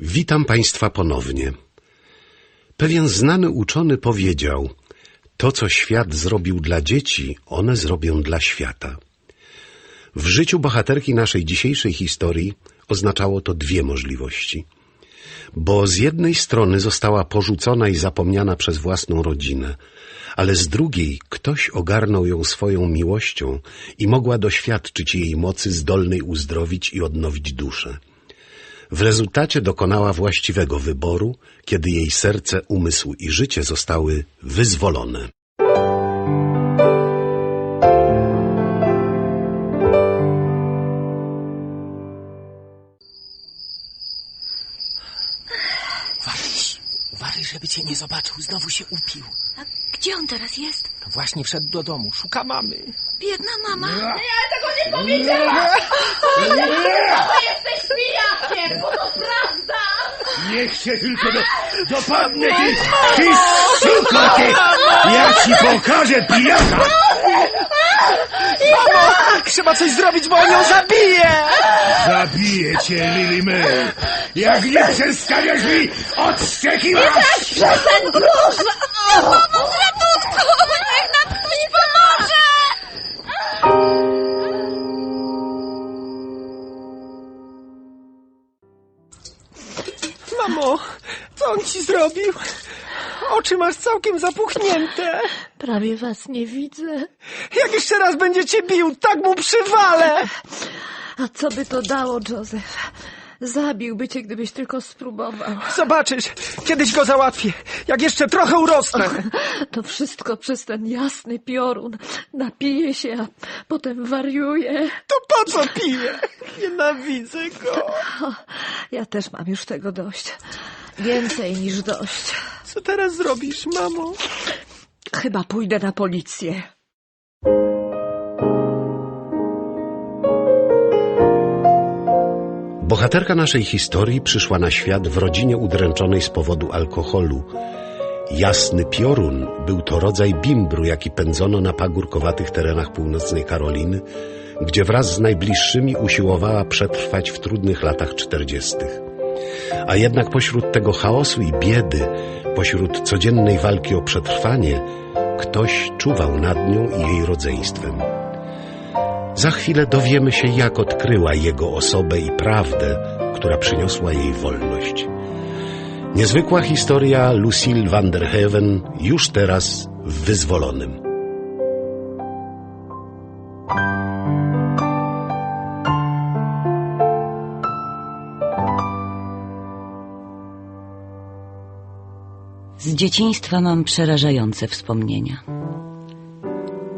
Witam Państwa ponownie. Pewien znany uczony powiedział: To, co świat zrobił dla dzieci, one zrobią dla świata. W życiu bohaterki naszej dzisiejszej historii oznaczało to dwie możliwości. Bo z jednej strony została porzucona i zapomniana przez własną rodzinę, ale z drugiej ktoś ogarnął ją swoją miłością i mogła doświadczyć jej mocy zdolnej uzdrowić i odnowić duszę. W rezultacie dokonała właściwego wyboru, kiedy jej serce, umysł i życie zostały wyzwolone. Uważaj, uważaj, żeby cię nie zobaczył. Znowu się upił. Gdzie on teraz jest? No właśnie wszedł do domu. Szuka mamy. Biedna mama. Niech się tylko do, dopadnę, ty, ty suko, ty! Ja ci pokażę pijaka! Mamo! Trzeba coś zrobić, bo on ją zabije! Zabiję cię, Lily May! Jak nie przestawiasz mi odszczekiwać! Przestań, proszę! Pomóż ci zrobił? Oczy masz całkiem zapuchnięte. Prawie was nie widzę. Jak jeszcze raz będzie cię bił, tak mu przywalę! A co by to dało, Józef? Zabiłby cię, gdybyś tylko spróbował. Zobaczysz, kiedyś go załatwię, jak jeszcze trochę urosnę. To wszystko przez ten jasny piorun. Napije się, a potem wariuje. To po co piję? Nienawidzę go. O, ja też mam już tego dość. Więcej niż dość. Co teraz zrobisz, mamo? Chyba pójdę na policję. Bohaterka naszej historii przyszła na świat w rodzinie udręczonej z powodu alkoholu. Jasny piorun był to rodzaj bimbru, jaki pędzono na pagórkowatych terenach północnej Karoliny, gdzie wraz z najbliższymi usiłowała przetrwać w trudnych latach czterdziestych. A jednak pośród tego chaosu i biedy, pośród codziennej walki o przetrwanie, ktoś czuwał nad nią i jej rodzeństwem. Za chwilę dowiemy się, jak odkryła jego osobę i prawdę, która przyniosła jej wolność. Niezwykła historia Lucille van der Heaven już teraz w Wyzwolonym. Dzieciństwa mam przerażające wspomnienia.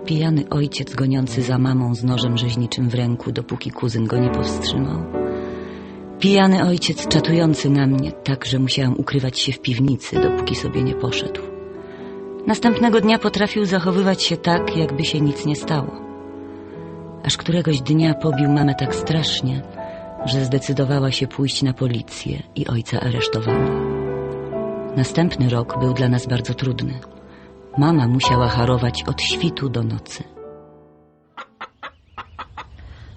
Pijany ojciec goniący za mamą z nożem rzeźniczym w ręku, dopóki kuzyn go nie powstrzymał. Pijany ojciec czatujący na mnie, tak że musiałam ukrywać się w piwnicy, dopóki sobie nie poszedł. Następnego dnia potrafił zachowywać się tak, jakby się nic nie stało. Aż któregoś dnia pobił mamę tak strasznie, że zdecydowała się pójść na policję i ojca aresztowano. Następny rok był dla nas bardzo trudny. Mama musiała harować od świtu do nocy.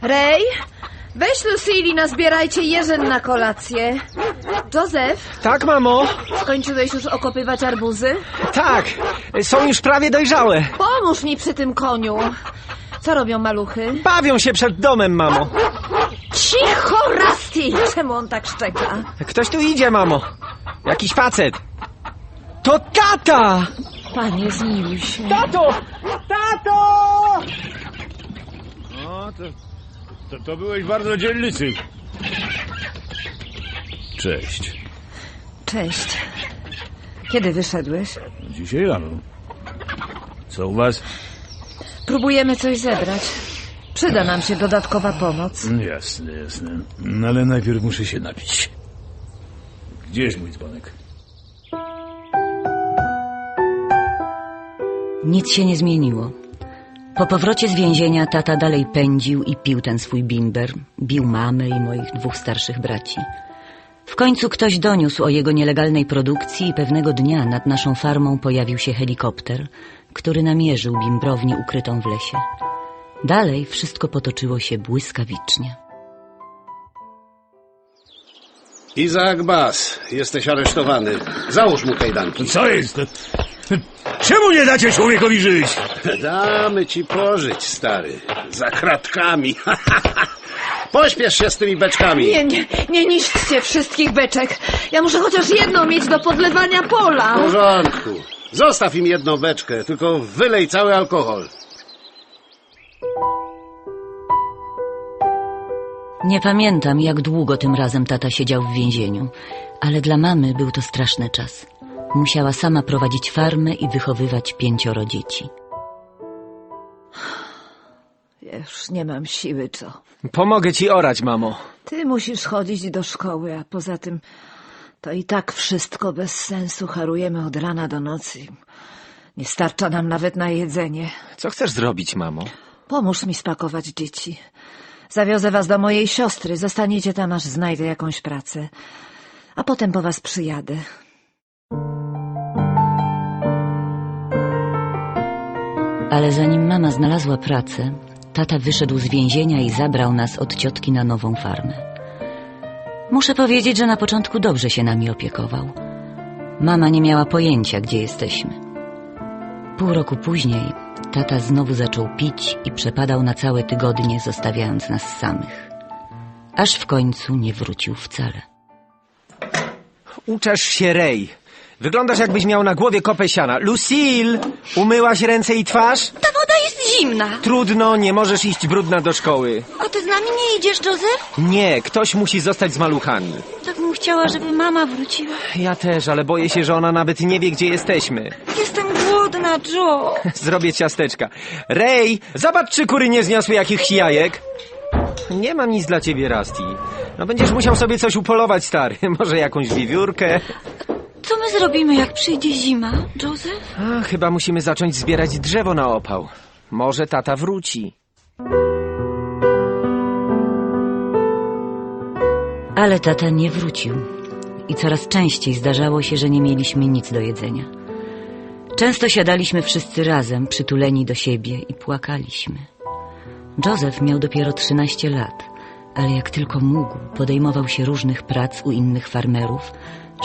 Rej, weź Lucille nazbierajcie jeżyn na kolację. Józef, Tak, mamo? skończyłeś już okopywać arbuzy? Tak, są już prawie dojrzałe. Pomóż mi przy tym koniu. Co robią maluchy? Bawią się przed domem, mamo. Cicho, Rusty! Czemu on tak szczeka? Ktoś tu idzie, mamo. Jakiś facet. To tata! Panie, zmiłuj się. Tato! Tato! No, to, to, to byłeś bardzo dzielnicy. Cześć. Cześć. Kiedy wyszedłeś? Dzisiaj rano. Co u was? Próbujemy coś zebrać. Przyda nam się dodatkowa pomoc. Jasne, jasne. No ale najpierw muszę się napić. Gdzie jest mój dzwonek? Nic się nie zmieniło. Po powrocie z więzienia tata dalej pędził i pił ten swój bimber. Bił mamę i moich dwóch starszych braci. W końcu ktoś doniósł o jego nielegalnej produkcji i pewnego dnia nad naszą farmą pojawił się helikopter, który namierzył bimbrownię ukrytą w lesie. Dalej wszystko potoczyło się błyskawicznie. Izaak Bas, jesteś aresztowany. Załóż mu kajdanki. Co jest? Czemu nie dacie człowiekowi żyć? Damy ci pożyć, stary. Za kratkami. Pośpiesz się z tymi beczkami. Nie, nie, nie niszczcie wszystkich beczek. Ja muszę chociaż jedną mieć do podlewania pola. W porządku. Zostaw im jedną beczkę, tylko wylej cały alkohol. Nie pamiętam, jak długo tym razem tata siedział w więzieniu, ale dla mamy był to straszny czas. Musiała sama prowadzić farmę i wychowywać pięcioro dzieci. Już nie mam siły, co? Pomogę ci orać, mamo. Ty musisz chodzić do szkoły, a poza tym to i tak wszystko bez sensu. Harujemy od rana do nocy. Nie starcza nam nawet na jedzenie. Co chcesz zrobić, mamo? Pomóż mi spakować dzieci. Zawiozę was do mojej siostry. Zostaniecie tam, aż znajdę jakąś pracę. A potem po was przyjadę. Ale zanim mama znalazła pracę, tata wyszedł z więzienia i zabrał nas od ciotki na nową farmę. Muszę powiedzieć, że na początku dobrze się nami opiekował. Mama nie miała pojęcia, gdzie jesteśmy. Pół roku później tata znowu zaczął pić i przepadał na całe tygodnie, zostawiając nas samych. Aż w końcu nie wrócił wcale. Uczesz się, Rej. Wyglądasz jakbyś miał na głowie kopę siana. Lucille! Umyłaś ręce i twarz? Ta woda jest zimna. Trudno, nie możesz iść brudna do szkoły. A ty z nami nie idziesz, Joseph? Nie, ktoś musi zostać z maluchami. Tak bym chciała, żeby mama wróciła. Ja też, ale boję się, że ona nawet nie wie, gdzie jesteśmy. Jestem głodna, Joe. Zrobię ciasteczka. Rej, zobacz, czy kury nie zniosły jakichś jajek. Nie mam nic dla ciebie, Rusty. No będziesz musiał sobie coś upolować, stary. Może jakąś wiewiórkę. Co my zrobimy, jak przyjdzie zima, Joseph? A, chyba musimy zacząć zbierać drzewo na opał. Może tata wróci. Ale tata nie wrócił i coraz częściej zdarzało się, że nie mieliśmy nic do jedzenia. Często siadaliśmy wszyscy razem, przytuleni do siebie i płakaliśmy. Józef miał dopiero 13 lat, ale jak tylko mógł, podejmował się różnych prac u innych farmerów,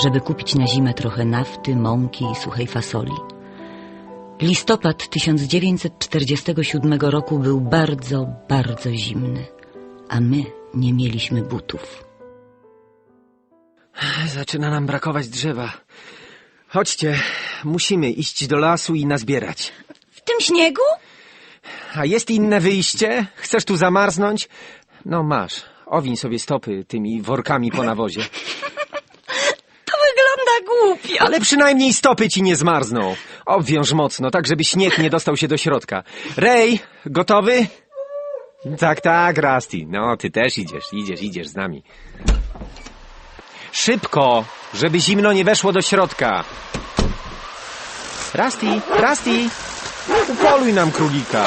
żeby kupić na zimę trochę nafty, mąki i suchej fasoli. Listopad 1947 roku był bardzo, bardzo zimny, a my nie mieliśmy butów. Zaczyna nam brakować drzewa. Chodźcie, musimy iść do lasu i nazbierać. W tym śniegu? A jest inne wyjście? Chcesz tu zamarznąć? No masz, owiń sobie stopy tymi workami po nawozie. To wygląda głupio. Ale przynajmniej stopy ci nie zmarzną. Obwiąż mocno, tak żeby śnieg nie dostał się do środka. Rej, gotowy? Tak, tak, Rusty. No, ty też idziesz, idziesz, idziesz z nami. Szybko, żeby zimno nie weszło do środka. Rusty, Rusty, upoluj nam królika.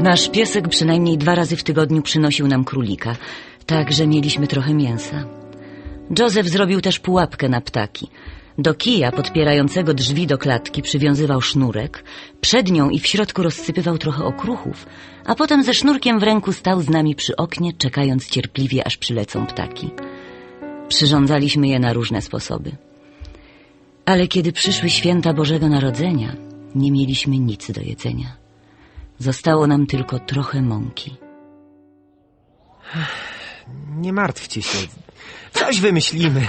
Nasz piesek przynajmniej dwa razy w tygodniu przynosił nam królika, tak że mieliśmy trochę mięsa. Józef zrobił też pułapkę na ptaki. Do kija podpierającego drzwi do klatki przywiązywał sznurek, przed nią i w środku rozsypywał trochę okruchów, a potem ze sznurkiem w ręku stał z nami przy oknie, czekając cierpliwie, aż przylecą ptaki. Przyrządzaliśmy je na różne sposoby. Ale kiedy przyszły święta Bożego Narodzenia, nie mieliśmy nic do jedzenia. Zostało nam tylko trochę mąki. Nie martwcie się. Coś wymyślimy.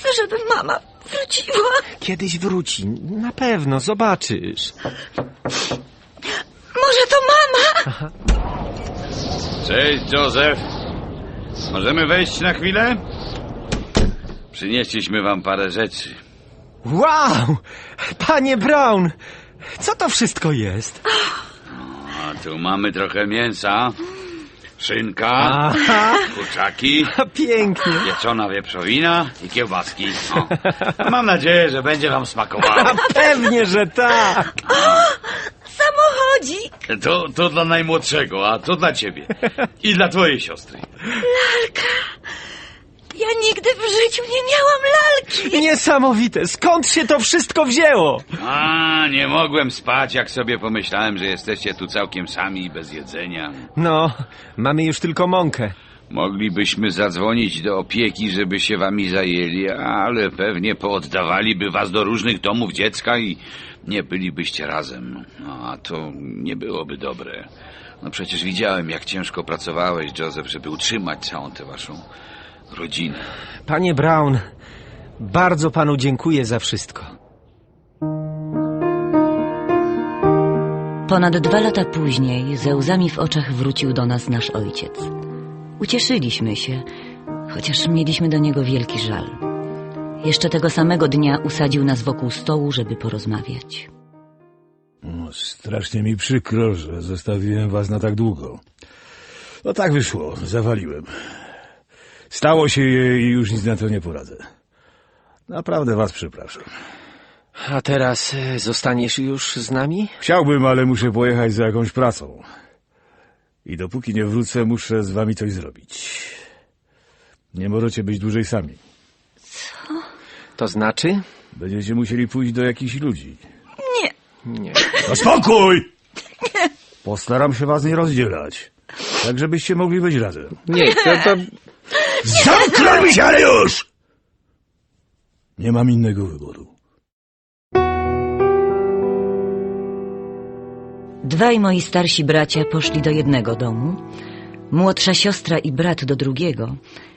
Chcę, żeby mama wróciła. Kiedyś wróci. Na pewno, zobaczysz. Może to mama? Cześć, Józef. Możemy wejść na chwilę? Przynieśliśmy wam parę rzeczy. Wow! Panie Brown! Co to wszystko jest? A tu mamy trochę mięsa, szynka, Aha, kurczaki, pięknie. pieczona wieprzowina i kiełbaski. O. Mam nadzieję, że będzie wam smakowało. Pewnie, że tak. Samochodzik. To, to dla najmłodszego, a to dla ciebie. I dla twojej siostry. Ja nigdy w życiu nie miałam lalki. Niesamowite, skąd się to wszystko wzięło? A, nie mogłem spać, jak sobie pomyślałem, że jesteście tu całkiem sami i bez jedzenia. No, mamy już tylko mąkę. Moglibyśmy zadzwonić do opieki, żeby się wami zajęli, ale pewnie pooddawaliby was do różnych domów dziecka i nie bylibyście razem. No, a to nie byłoby dobre. No przecież widziałem, jak ciężko pracowałeś, Joseph, żeby utrzymać całą tę waszą rodzinę. Panie Brown, bardzo panu dziękuję za wszystko. Ponad dwa lata później ze łzami w oczach wrócił do nas nasz ojciec. Ucieszyliśmy się, chociaż mieliśmy do niego wielki żal. Jeszcze tego samego dnia usadził nas wokół stołu, żeby porozmawiać. No, strasznie mi przykro, że zostawiłem was na tak długo. No tak wyszło, zawaliłem. Stało się i już nic na to nie poradzę. Naprawdę was przepraszam. A teraz e, zostaniesz już z nami? Chciałbym, ale muszę pojechać za jakąś pracą. I dopóki nie wrócę, muszę z wami coś zrobić. Nie możecie być dłużej sami. To znaczy? Będziecie musieli pójść do jakichś ludzi. Nie. No spokój! Postaram się was nie rozdzielać. Tak, żebyście mogli być razem. Nie, to, to... Zamknąć się, ale już! Nie mam innego wyboru. Dwaj moi starsi bracia poszli do jednego domu, młodsza siostra i brat do drugiego,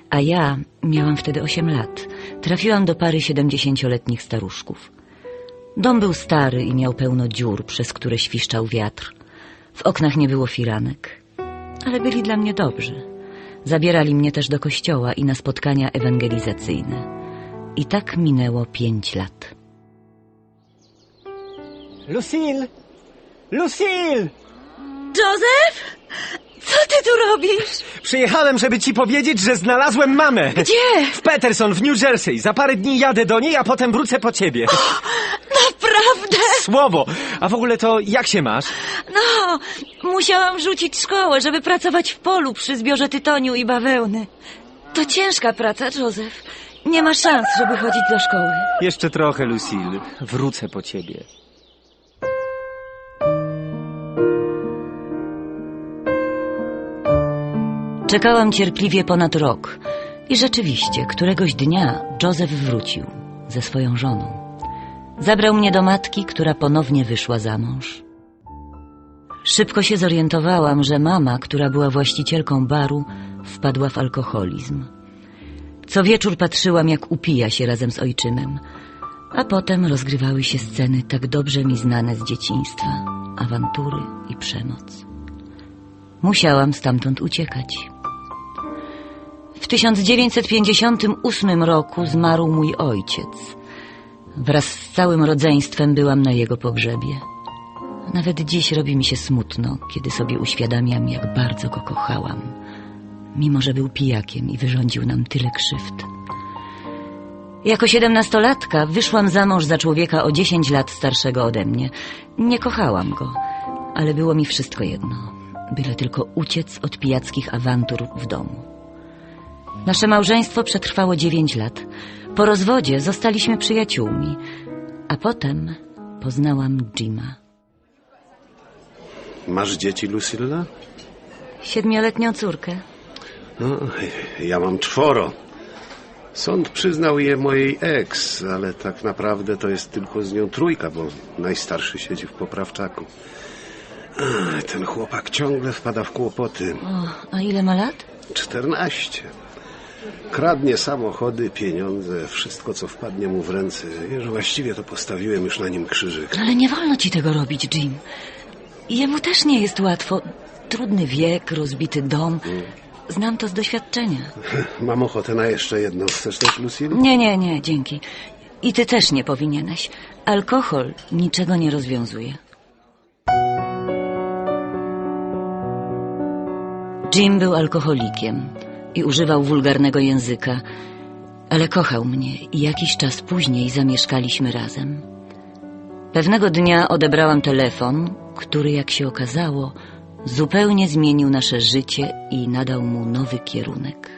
a ja miałam wtedy osiem lat. Trafiłam do pary siedemdziesięcioletnich staruszków. Dom był stary i miał pełno dziur, przez które świszczał wiatr. W oknach nie było firanek, ale byli dla mnie dobrzy. Zabierali mnie też do kościoła i na spotkania ewangelizacyjne. I tak minęło pięć lat. Lucille! Lucille! Joseph? Co ty tu robisz? Przyjechałem, żeby ci powiedzieć, że znalazłem mamę. Gdzie? W Peterson, w New Jersey. Za parę dni jadę do niej, a potem wrócę po ciebie. Naprawdę? Słowo! A w ogóle to jak się masz? No, musiałam rzucić szkołę, żeby pracować w polu przy zbiorze tytoniu i bawełny. To ciężka praca, Józef. Nie ma szans, żeby chodzić do szkoły. Jeszcze trochę, Lucille. Wrócę po ciebie. Czekałam cierpliwie ponad rok i rzeczywiście któregoś dnia Józef wrócił ze swoją żoną. Zabrał mnie do matki, która ponownie wyszła za mąż. Szybko się zorientowałam, że mama, która była właścicielką baru, wpadła w alkoholizm. Co wieczór patrzyłam, jak upija się razem z ojczymem, a potem rozgrywały się sceny tak dobrze mi znane z dzieciństwa awantury i przemoc. Musiałam stamtąd uciekać. W 1958 roku zmarł mój ojciec. Wraz z całym rodzeństwem byłam na jego pogrzebie. Nawet dziś robi mi się smutno, kiedy sobie uświadamiam, jak bardzo go kochałam, mimo że był pijakiem i wyrządził nam tyle krzywd. Jako siedemnastolatka wyszłam za mąż za człowieka o 10 lat starszego ode mnie. Nie kochałam go, ale było mi wszystko jedno. Byle tylko uciec od pijackich awantur w domu. Nasze małżeństwo przetrwało dziewięć lat. Po rozwodzie zostaliśmy przyjaciółmi, a potem poznałam Jima. Masz dzieci, Lucilla? Siedmioletnią córkę. No, ja mam czworo. Sąd przyznał je mojej ex, ale tak naprawdę to jest tylko z nią trójka, bo najstarszy siedzi w poprawczaku. Ach, Ten chłopak ciągle wpada w kłopoty. O, a ile ma lat? Czternaście. Kradnie samochody, pieniądze, wszystko co wpadnie mu w ręce. Wiesz, właściwie to postawiłem już na nim krzyżyk. Ale nie wolno ci tego robić, Jim. Jemu też nie jest łatwo. Trudny wiek, rozbity dom. Znam to z doświadczenia. Mam ochotę na jeszcze jedno. Chcesz też, Lucille? Nie, nie, nie, dzięki. I ty też nie powinieneś. Alkohol niczego nie rozwiązuje. Jim był alkoholikiem i używał wulgarnego języka, ale kochał mnie i jakiś czas później zamieszkaliśmy razem. Pewnego dnia odebrałam telefon, który, jak się okazało, zupełnie zmienił nasze życie i nadał mu nowy kierunek.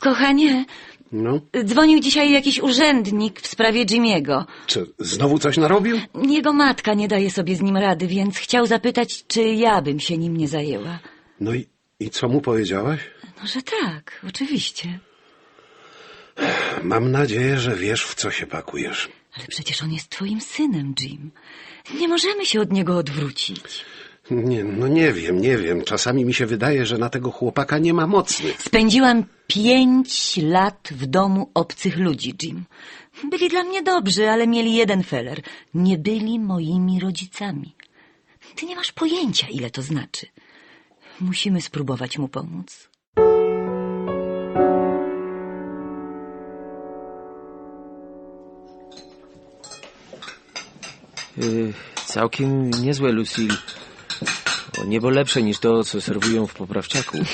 Kochanie, No, dzwonił dzisiaj jakiś urzędnik w sprawie Jimiego. czy znowu coś narobił? Jego matka nie daje sobie z nim rady, więc chciał zapytać, czy ja bym się nim nie zajęła. No i, i co mu powiedziałaś? No, że tak, oczywiście. Mam nadzieję, że wiesz, w co się pakujesz. Ale przecież on jest twoim synem, Jim. Nie możemy się od niego odwrócić. Nie, no nie wiem, nie wiem. Czasami mi się wydaje, że na tego chłopaka nie ma mocnych. Spędziłam pięć lat w domu obcych ludzi, Jim. Byli dla mnie dobrzy, ale mieli jeden feler. Nie byli moimi rodzicami. Ty nie masz pojęcia, ile to znaczy. Musimy spróbować mu pomóc. Y, całkiem niezłe, Lucille. O niebo lepsze niż to, co serwują w poprawczaku.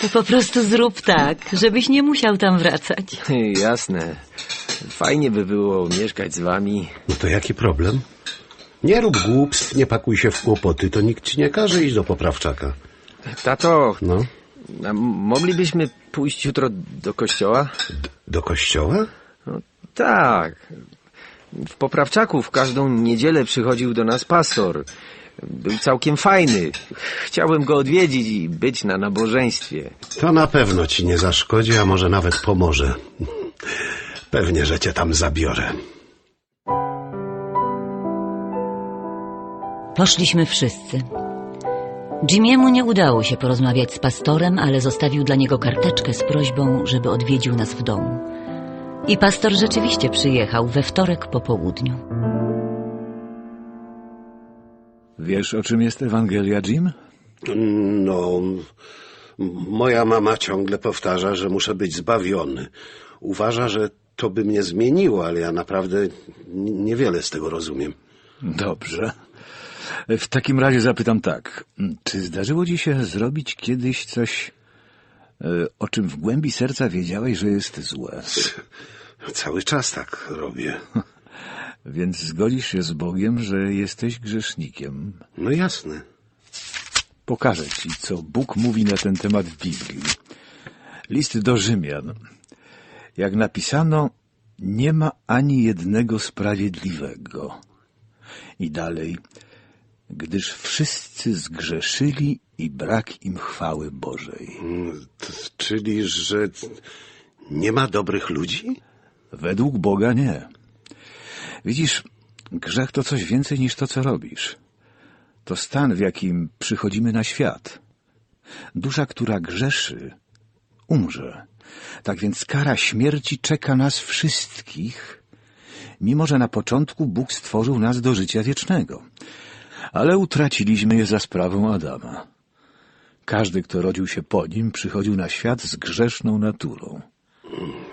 To po prostu zrób tak, żebyś nie musiał tam wracać. Jasne. Fajnie by było mieszkać z wami. No to jaki problem? Nie rób głupstw, nie pakuj się w kłopoty, to nikt ci nie każe iść do poprawczaka. Tato, No, a moglibyśmy pójść jutro do kościoła? do kościoła? No, tak. W poprawczaku w każdą niedzielę przychodził do nas pastor. Był całkiem fajny. Chciałbym go odwiedzić i być na nabożeństwie. To na pewno ci nie zaszkodzi, a może nawet pomoże. Pewnie, że cię tam zabiorę. Poszliśmy wszyscy. Jimiemu nie udało się porozmawiać z pastorem, ale zostawił dla niego karteczkę z prośbą, żeby odwiedził nas w domu. I pastor rzeczywiście przyjechał we wtorek po południu. Wiesz, o czym jest Ewangelia, Jim? No, moja mama ciągle powtarza, że muszę być zbawiony. Uważa, że to by mnie zmieniło, ale ja naprawdę niewiele z tego rozumiem. Dobrze. W takim razie zapytam tak. Czy zdarzyło ci się zrobić kiedyś coś, e, o czym w głębi serca wiedziałeś, że jest złe? Cały czas tak robię. Więc zgodzisz się z Bogiem, że jesteś grzesznikiem. No jasne. Pokażę ci, co Bóg mówi na ten temat w Biblii. List do Rzymian. Jak napisano, nie ma ani jednego sprawiedliwego. I dalej, gdyż wszyscy zgrzeszyli i brak im chwały Bożej. Mm, Czyli, że nie ma dobrych ludzi? Według Boga nie. Widzisz, grzech to coś więcej niż to, co robisz. To stan, w jakim przychodzimy na świat. Dusza, która grzeszy, umrze. Tak więc kara śmierci czeka nas wszystkich, mimo że na początku Bóg stworzył nas do życia wiecznego. Ale utraciliśmy je za sprawą Adama. Każdy, kto rodził się po nim, przychodził na świat z grzeszną naturą.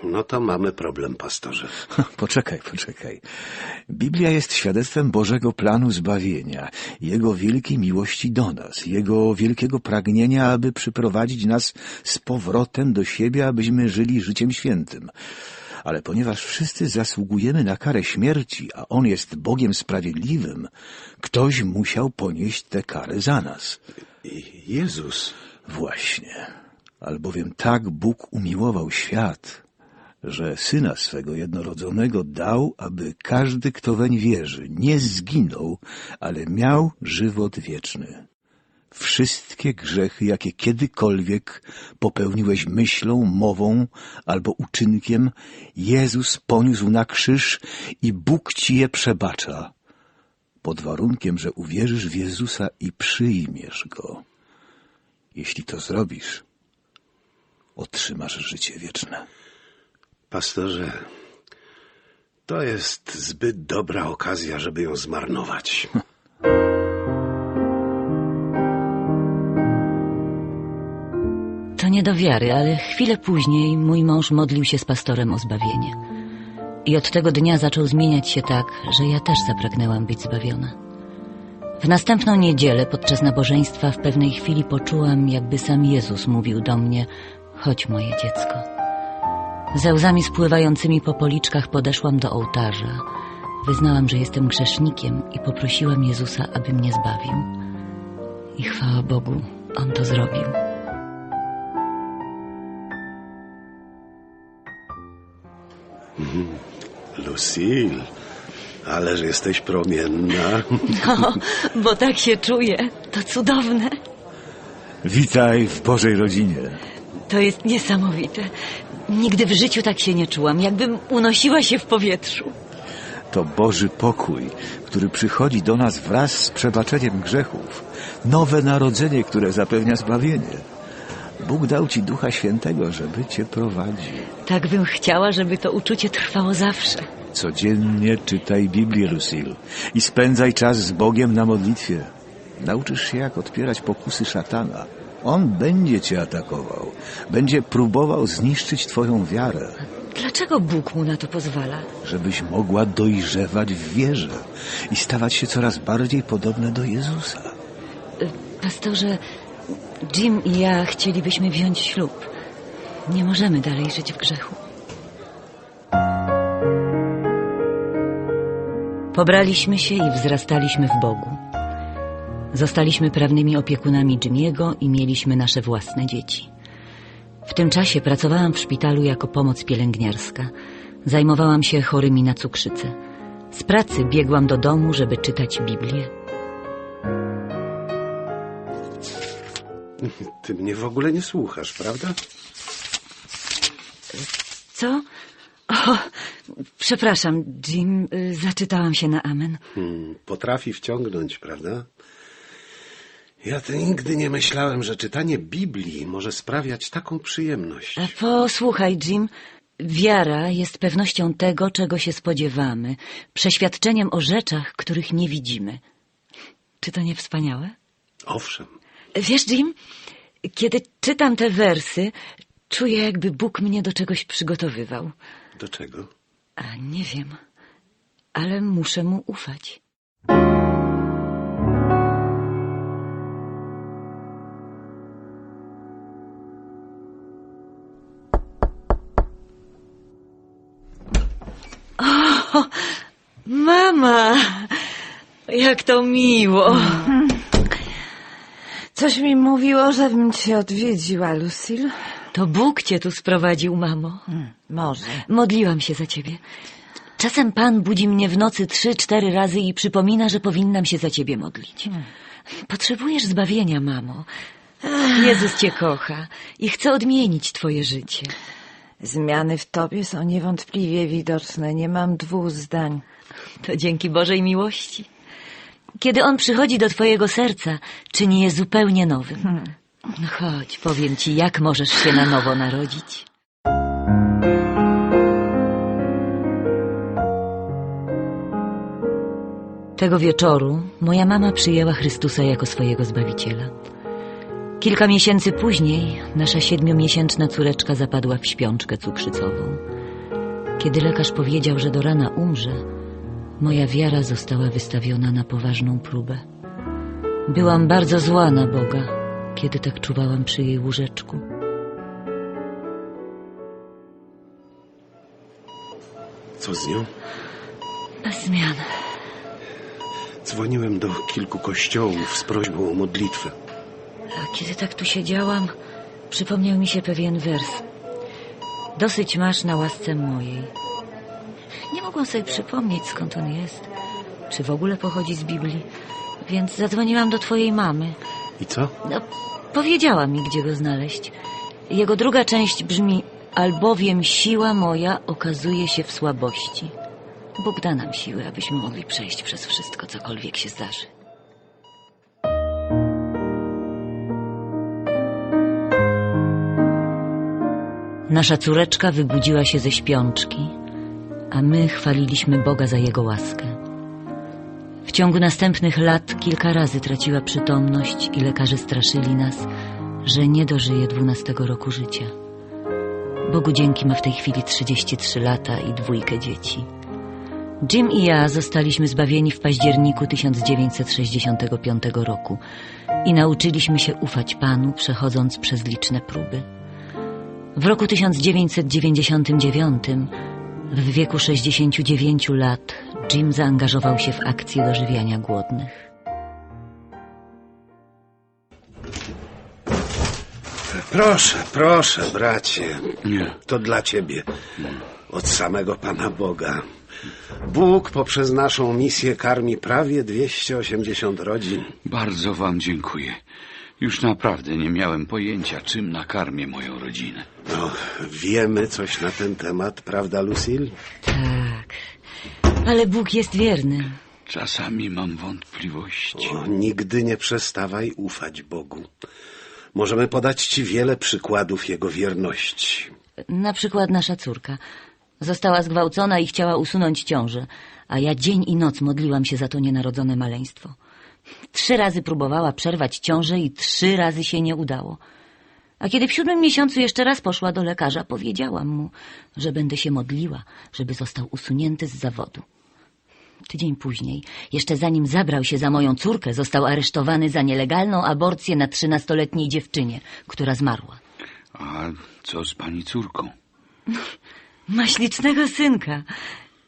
No to mamy problem, pastorze. Poczekaj, poczekaj. Biblia jest świadectwem Bożego planu zbawienia, Jego wielkiej miłości do nas, Jego wielkiego pragnienia, aby przyprowadzić nas z powrotem do siebie, abyśmy żyli życiem świętym. Ale ponieważ wszyscy zasługujemy na karę śmierci, a On jest Bogiem sprawiedliwym, ktoś musiał ponieść tę karę za nas. Jezus. Właśnie. Albowiem tak Bóg umiłował świat, że Syna swego jednorodzonego dał, aby każdy, kto weń wierzy, nie zginął, ale miał żywot wieczny. Wszystkie grzechy, jakie kiedykolwiek popełniłeś myślą, mową albo uczynkiem, Jezus poniósł na krzyż i Bóg ci je przebacza, pod warunkiem, że uwierzysz w Jezusa i przyjmiesz Go. Jeśli to zrobisz, otrzymasz życie wieczne. Pastorze, to jest zbyt dobra okazja, żeby ją zmarnować. nie do wiary, ale chwilę później mój mąż modlił się z pastorem o zbawienie. I od tego dnia zaczął zmieniać się tak, że ja też zapragnęłam być zbawiona. W następną niedzielę podczas nabożeństwa w pewnej chwili poczułam, jakby sam Jezus mówił do mnie: Chodź, moje dziecko. Ze łzami spływającymi po policzkach podeszłam do ołtarza. Wyznałam, że jestem grzesznikiem i poprosiłam Jezusa, aby mnie zbawił. I chwała Bogu, On to zrobił. Lucille, ależ jesteś promienna. No, bo tak się czuję. To cudowne. Witaj w Bożej rodzinie. To jest niesamowite. Nigdy w życiu tak się nie czułam, jakbym unosiła się w powietrzu. To Boży pokój, który przychodzi do nas wraz z przebaczeniem grzechów. Nowe narodzenie, które zapewnia zbawienie. Bóg dał ci Ducha Świętego, żeby cię prowadził. Tak bym chciała, żeby to uczucie trwało zawsze. Codziennie czytaj Biblię, Lucille, i spędzaj czas z Bogiem na modlitwie. Nauczysz się, jak odpierać pokusy szatana. On będzie cię atakował, będzie próbował zniszczyć twoją wiarę, Dlaczego Bóg mu na to pozwala? żebyś mogła dojrzewać w wierze i stawać się coraz bardziej podobna do Jezusa. Pastorze, Jim i ja chcielibyśmy wziąć ślub. Nie możemy dalej żyć w grzechu. Pobraliśmy się i wzrastaliśmy w Bogu. Zostaliśmy prawnymi opiekunami Jimiego i mieliśmy nasze własne dzieci. W tym czasie pracowałam w szpitalu jako pomoc pielęgniarska. Zajmowałam się chorymi na cukrzycę. Z pracy biegłam do domu, żeby czytać Biblię. Ty mnie w ogóle nie słuchasz, prawda? Co? O, przepraszam, Jim, y, zaczytałam się na amen. Hmm, potrafi wciągnąć, prawda? Ja to nigdy nie myślałem, że czytanie Biblii może sprawiać taką przyjemność. E, Posłuchaj, Jim. Wiara jest pewnością tego, czego się spodziewamy, przeświadczeniem o rzeczach, których nie widzimy. Czy to nie wspaniałe? Owszem, Wiesz, Jim, kiedy czytam te wersy, czuję, jakby Bóg mnie do czegoś przygotowywał. do czego? A nie wiem, ale muszę mu ufać. O, mama! Jak to miło! Coś mi mówiło, żebym cię odwiedziła, Lucille. To Bóg cię tu sprowadził, mamo. Może. Modliłam się za ciebie. Czasem Pan budzi mnie w nocy trzy, cztery razy i przypomina, że powinnam się za ciebie modlić. Potrzebujesz zbawienia, mamo. Jezus cię kocha i chce odmienić twoje życie. Zmiany w tobie są niewątpliwie widoczne. Nie mam dwóch zdań. To dzięki Bożej miłości. Kiedy On przychodzi do twojego serca, czyni je zupełnie nowym. No chodź, powiem ci, jak możesz się na nowo narodzić. Tego wieczoru moja mama przyjęła Chrystusa jako swojego Zbawiciela. Kilka miesięcy później nasza siedmiomiesięczna córeczka zapadła w śpiączkę cukrzycową. Kiedy lekarz powiedział, że do rana umrze, moja wiara została wystawiona na poważną próbę. Byłam bardzo zła na Boga, kiedy tak czuwałam przy jej łóżeczku. Co z nią? Bez zmian. Dzwoniłem do kilku kościołów z prośbą o modlitwę. A kiedy tak tu siedziałam, przypomniał mi się pewien wers. Dosyć masz na łasce mojej. Nie mogłam sobie przypomnieć, skąd on jest. Czy w ogóle pochodzi z Biblii. Więc zadzwoniłam do twojej mamy. I co? No, powiedziała mi, gdzie go znaleźć. Jego druga część brzmi Albowiem siła moja okazuje się w słabości. Bóg da nam siły, abyśmy mogli przejść przez wszystko, cokolwiek się zdarzy. Nasza córeczka wybudziła się ze śpiączki, a my chwaliliśmy Boga za Jego łaskę. W ciągu następnych lat kilka razy traciła przytomność i lekarze straszyli nas, że nie dożyje dwunastego roku życia. Bogu dzięki ma w tej chwili 33 lata i dwójkę dzieci. Jim i ja zostaliśmy zbawieni w październiku 1965 roku i nauczyliśmy się ufać Panu, przechodząc przez liczne próby. W roku 1999, w wieku 69 lat, Jim zaangażował się w akcję dożywiania głodnych. Proszę, proszę, bracie. Nie. To dla ciebie. Od samego Pana Boga. Bóg poprzez naszą misję karmi prawie 280 rodzin. Bardzo wam dziękuję. Już naprawdę nie miałem pojęcia, czym nakarmię moją rodzinę. No, wiemy coś na ten temat, prawda, Lucille? Tak. Ale Bóg jest wierny. Czasami mam wątpliwości. O, nigdy nie przestawaj ufać Bogu. Możemy podać ci wiele przykładów Jego wierności. Na przykład nasza córka. Została zgwałcona i chciała usunąć ciążę, a ja dzień i noc modliłam się za to nienarodzone maleństwo. Trzy razy próbowała przerwać ciążę i trzy razy się nie udało. A kiedy w siódmym miesiącu jeszcze raz poszła do lekarza, powiedziałam mu, że będę się modliła, żeby został usunięty z zawodu. Tydzień później, jeszcze zanim zabrał się za moją córkę, został aresztowany za nielegalną aborcję na trzynastoletniej dziewczynie, która zmarła. A co z pani córką? Ma ślicznego synka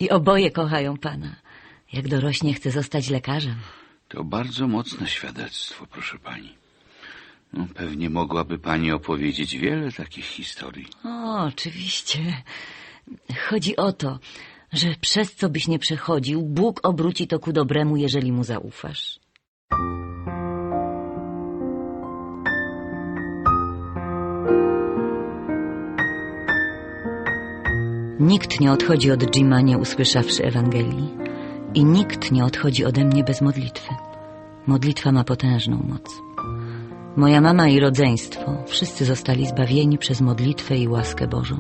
i oboje kochają pana. Jak dorośnie, chce zostać lekarzem. To bardzo mocne świadectwo, proszę pani. No, pewnie mogłaby pani opowiedzieć wiele takich historii. O, oczywiście. Chodzi o to, że przez co byś nie przechodził, Bóg obróci to ku dobremu, jeżeli mu zaufasz. Nikt nie odchodzi od Jima, nie usłyszawszy Ewangelii. I nikt nie odchodzi ode mnie bez modlitwy. Modlitwa ma potężną moc. Moja mama i rodzeństwo, wszyscy zostali zbawieni przez modlitwę i łaskę Bożą.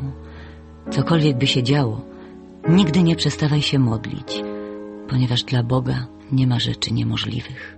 Cokolwiek by się działo, nigdy nie przestawaj się modlić, ponieważ dla Boga nie ma rzeczy niemożliwych.